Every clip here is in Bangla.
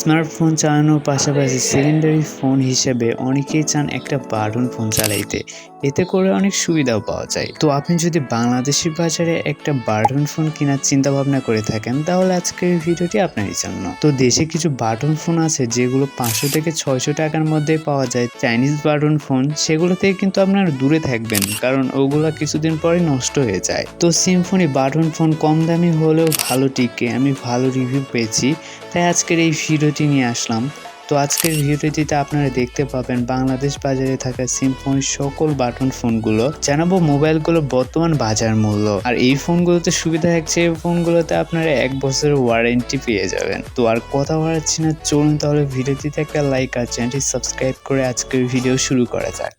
স্মার্টফোন চালানোর পাশাপাশি সেকেন্ডারি ফোন হিসেবে অনেকেই চান একটা বাটন ফোন চালাইতে। এতে করে অনেক সুবিধাও পাওয়া যায়। তো আপনি যদি বাংলাদেশি বাজারে একটা বাটন ফোন কেনার চিন্তা ভাবনা করে থাকেন, তাহলে আজকের এই ভিডিওটি আপনারই জন্য। তো দেশে কিছু বাটন ফোন আছে, যেগুলো পাঁচশো থেকে ছয়শো টাকার মধ্যে পাওয়া যায়। চাইনিজ বাটন ফোন, সেগুলো থেকে কিন্তু আপনারা দূরে থাকবেন, কারণ ওগুলো কিছুদিন পরে নষ্ট হয়ে যায়। তো সিম্ফনি বাটন ফোন কম দামি হলেও ভালো টিকে। আমি ভালো রিভিউ পেয়েছি। তাই আজকের এই ভিডিওটি নিয়ে আসলাম। তো আজকের ভিডিওটিতে আপনারা দেখতে পাবেন বাংলাদেশ বাজারে থাকা সিম্ফনির সকল বাটন ফোনগুলো জানাব মোবাইলগুলোর বর্তমান বাজার মূল্য। আর এই ফোনগুলোতে সুবিধা থাকছে, এই ফোনগুলোতে আপনারা এক বছরের ওয়ারেন্টি পেয়ে যাবেন। তো আর কথা বাড়াচ্ছি না, চলুন তাহলে ভিডিওটিতে একটা লাইক আর চ্যানেলটি সাবস্ক্রাইব করে আজকের ভিডিও শুরু করা যাক।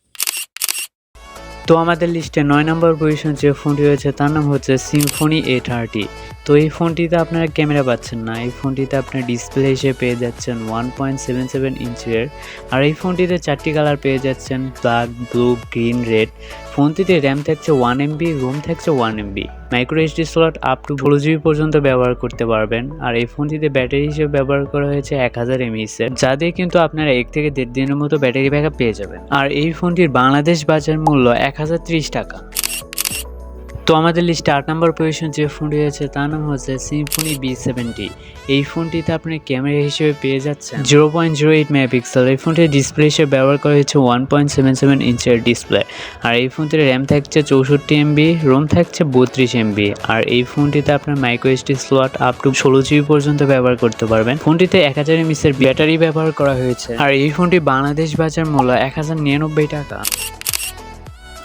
তো আমাদের লিস্টে নয় নম্বর পজিশন যে ফোনটি রয়েছে, তার নাম হচ্ছে সিম্ফনি এ থার্টি তো এই ফোনটিতে আপনারা ক্যামেরা পাচ্ছেন না। এই ফোনটিতে আপনার ডিসপ্লে হিসেবে পেয়ে যাচ্ছেন ওয়ান পয়েন্ট সেভেন সেভেন ইঞ্চের আর এই ফোনটিতে চারটি কালার পেয়ে যাচ্ছেন ব্ল্যাক ব্লু গ্রিন রেড ফোনটিতে র্যাম থাকছে ওয়ান এমবি রোম থাকছে one MB micro HD slot up to ষোলো জিবি পর্যন্ত ব্যবহার করতে পারবেন। আর এই ফোনটিতে ব্যাটারি হিসেবে ব্যবহার করা হয়েছে এক হাজার এমএইচের যা দিয়ে কিন্তু আপনারা এক থেকে দেড় দিনের মতো ব্যাটারি ব্যাকআপ পেয়ে যাবেন। আর এই ফোনটির বাংলাদেশ বাজার মূল্য এক হাজার ত্রিশ টাকা। তো আমাদের লিস্টে আট নম্বর পজিশন যে ফোনটি আছে তার নাম হচ্ছে সিম্ফনি বি সেভেন্টি এই ফোনটিতে আপনি ক্যামেরা হিসেবে পেয়ে যাচ্ছেন zero point zero eight megapixel এই ফোনটির ডিসপ্লে হিসেবে ব্যবহার করা হয়েছে ওয়ান পয়েন্ট সেভেন সেভেন ইঞ্চের ডিসপ্লে আর এই ফোনটির র্যাম থাকছে চৌষট্টি এমবি রোম থাকছে বত্রিশ এমবি আর এই ফোনটিতে আপনার micro SD slot up to ষোলো জিবি পর্যন্ত ব্যবহার করতে পারবেন। ফোনটিতে এক হাজার এমএসের ব্যাটারি ব্যবহার করা হয়েছে। আর এই ফোনটি বাংলাদেশ বাজার মূল্য এক হাজার নিরানব্বই টাকা।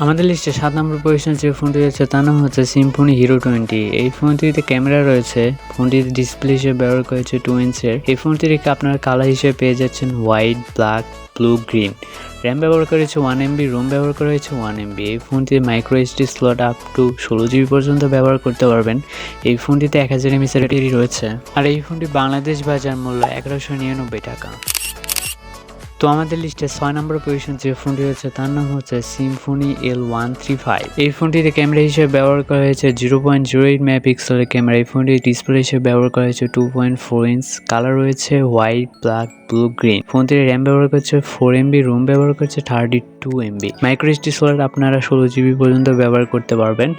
আমাদের লিস্টে সাত নম্বর পজিশন যে ফোনটি রয়েছে, তার নাম হচ্ছে সিম্ফনি হিরো টোয়েন্টি এই ফোনটিতে ক্যামেরা রয়েছে ফোনটিতে ডিসপ্লে হিসেবে ব্যবহার করেছে টু ইঞ্চের এই ফোনটিকে আপনার কালার হিসেবে পেয়ে যাচ্ছেন white black blue green RAM ব্যবহার করেছে ওয়ান এমবি রোম ব্যবহার করা হয়েছে ওয়ান এমবি এই ফোনটিতে micro HD slot up to ষোলো জিবি পর্যন্ত ব্যবহার করতে পারবেন। এই ফোনটিতে এক হাজার ব্যাটারি রয়েছে। আর এই ফোনটি বাংলাদেশ বাজার মূল্য এগারোশো নিরানব্বই টাকা। তো আমাদের লিস্টে ছয় নম্বর পজিশন যে ফোনটি রয়েছে, তার নাম হচ্ছে Symphony L one three five এই ফোনটিতে ক্যামেরা হিসেবে ব্যবহার করা হয়েছে জিরো পয়েন্ট জিরো এইট মেগাপিক্সেলের ক্যামেরা এই ফোনটির ডিসপ্লে হিসেবে ব্যবহার করা হয়েছে two point four inch colour রয়েছে হোয়াইট ব্ল্যাক ব্লু গ্রিন ফোনটির র্যাম ব্যবহার করছে ফোর এমবি রোম ব্যবহার করছে thirty two MB micro SD slot আপনারা ষোলো জিবি পর্যন্ত ব্যবহার করতে পারবেন।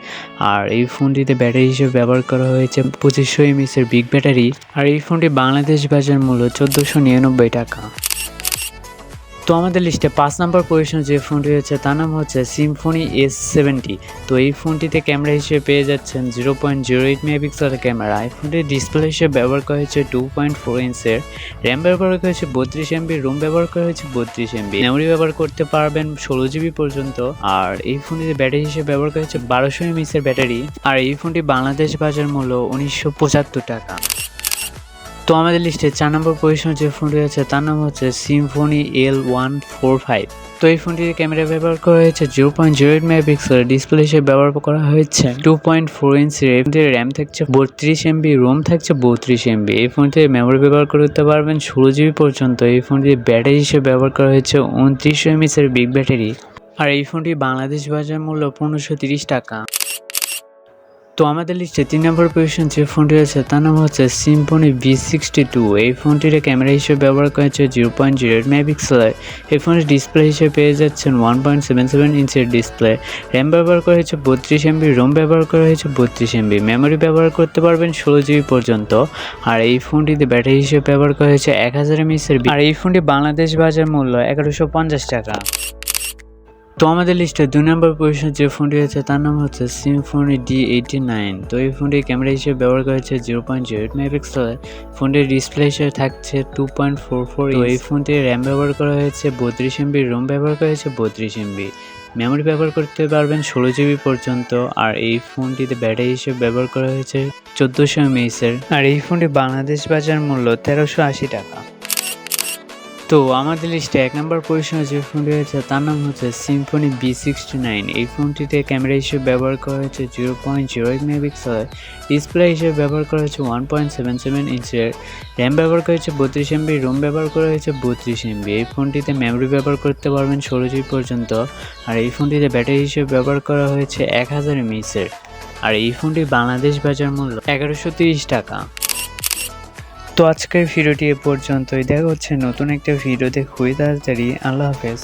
আর এই ফোনটিতে ব্যাটারি হিসেবে ব্যবহার করা হয়েছে পঁচিশশো এমএসের বিগ ব্যাটারি আর এই ফোনটি বাংলাদেশ বাজার মূল্য চোদ্দোশো নিরানব্বই টাকা। তো আমাদের লিস্টে পাঁচ নাম্বার পজিশন যে ফোনটি রয়েছে তার নাম হচ্ছে সিম্ফনি এস সেভেন্টি তো এই ফোনটিতে ক্যামেরা হিসেবে পেয়ে যাচ্ছেন জিরো পয়েন্ট জিরো এইট মেগাপিক্সেলের ক্যামেরা এই ফোনটির ডিসপ্লে হিসেবে ব্যবহার করা হয়েছে টু পয়েন্ট ফোর ইঞ্চের র্যাম ব্যবহার করা হয়েছে বত্রিশ এমবি রোম ব্যবহার করা হয়েছে বত্রিশ এমবি মেমোরি ব্যবহার করতে পারবেন ষোলো জিবি পর্যন্ত। আর এই ফোনটিতে ব্যাটারি হিসেবে ব্যবহার করা হয়েছে বারোশো এমএসের ব্যাটারি আর এই ফোনটি বাংলাদেশ বাজার মূল্য উনিশশো পঁচাত্তর টাকা। তো আমাদের লিস্টে চার নম্বর পজিশন যে ফোনটি আছে, তার নাম হচ্ছে Symphony L one four five তো এই ফোনটির ক্যামেরা ব্যবহার করা হয়েছে zero point zero eight megapixel display হিসেবে ব্যবহার করা হয়েছে টু পয়েন্ট ফোর ইঞ্চের এমটির র্যাম থাকছে বত্রিশ এমবি রোম থাকছে বত্রিশ এমবি এই ফোনটিতে মেমোরি ব্যবহার করতে পারবেন ষোলো জিবি পর্যন্ত। এই ফোনটিতে ব্যাটারি হিসেবে ব্যবহার করা হয়েছে উনত্রিশশো এমএসের বিগ ব্যাটারি আর এই ফোনটি বাংলাদেশ বাজার মূল্য পনেরোশো তিরিশ টাকা। তো আমাদের লিস্টে তিন নম্বর পজিশন যে ফোনটি আছে তার নাম হচ্ছে সিম্পনি ভি সিক্সটি টু এই ফোনটির ক্যামেরা হিসেবে ব্যবহার করেছে জিরো পয়েন্ট জিরো এইট মেগাপিক্সেলের এই ফোনের ডিসপ্লে হিসেবে পেয়ে যাচ্ছেন ওয়ান পয়েন্ট সেভেন সেভেন ইঞ্চের ডিসপ্লে র্যাম ব্যবহার করা হয়েছে বত্রিশ এমবি রোম ব্যবহার করা হয়েছে বত্রিশ এমবি মেমোরি ব্যবহার করতে পারবেন ষোলো জিবি পর্যন্ত। আর এই ফোনটিতে ব্যাটারি হিসেবে ব্যবহার করা হয়েছে এক হাজার এমএসের আর এই ফোনটি বাংলাদেশ বাজার মূল্য এগারোশো পঞ্চাশ টাকা। তো আমাদের লিস্টে দুই নম্বর পজিশন যে ফোনটি আছে তার নাম হচ্ছে সিম্ফনি ডি এইটি নাইন তো এই ফোনটি ক্যামেরা হিসেবে ব্যবহার করেছে জিরো পয়েন্ট জিরো এইট মেগাপিক্সেলের ফোনটির ডিসপ্লে হিসেবে থাকছে টু পয়েন্ট ফোর ফোর এই ফোনটির র্যাম ব্যবহার করা হয়েছে বত্রিশ এমবি রোম ব্যবহার করা হয়েছে বত্রিশ এমবি মেমোরি ব্যবহার করতে পারবেন ষোলো জিবি পর্যন্ত। আর এই ফোনটিতে ব্যাটারি হিসেবে ব্যবহার করা হয়েছে চোদ্দোশো এমএইচের আর এই ফোনটি বাংলাদেশ বাজার মূল্য তেরোশো আশি টাকা। তো আমাদের লিস্টে এক নম্বর পজিশনে যে ফোনটি রয়েছে, তার নাম হচ্ছে সিম্ফনি বি সিক্সটি নাইন এই ফোনটিতে ক্যামেরা হিসেবে ব্যবহার করা হয়েছে জিরো পয়েন্ট জিরো এইট মেগাপিক্সেলের ডিসপ্লে হিসেবে ব্যবহার করা হয়েছে ওয়ান পয়েন্ট সেভেন সেভেন ইঞ্চের র্যাম ব্যবহার করা হয়েছে বত্রিশ এমবি রোম ব্যবহার করা হয়েছে বত্রিশ এমবি এই ফোনটিতে মেমোরি ব্যবহার করতে পারবেন ষোলো জিবি পর্যন্ত। আর এই ফোনটিতে ব্যাটারি হিসেবে ব্যবহার করা হয়েছে এক হাজার এমএইচের আর এই ফোনটি বাংলাদেশ বাজার মূল্য এগারোশো তিরিশ টাকা। তো আজকের ভিডিওটি এ পর্যন্তই। দেখা হচ্ছে নতুন একটা ভিডিওতে। খুবই তাড়াতাড়ি। আল্লাহ হাফেজ।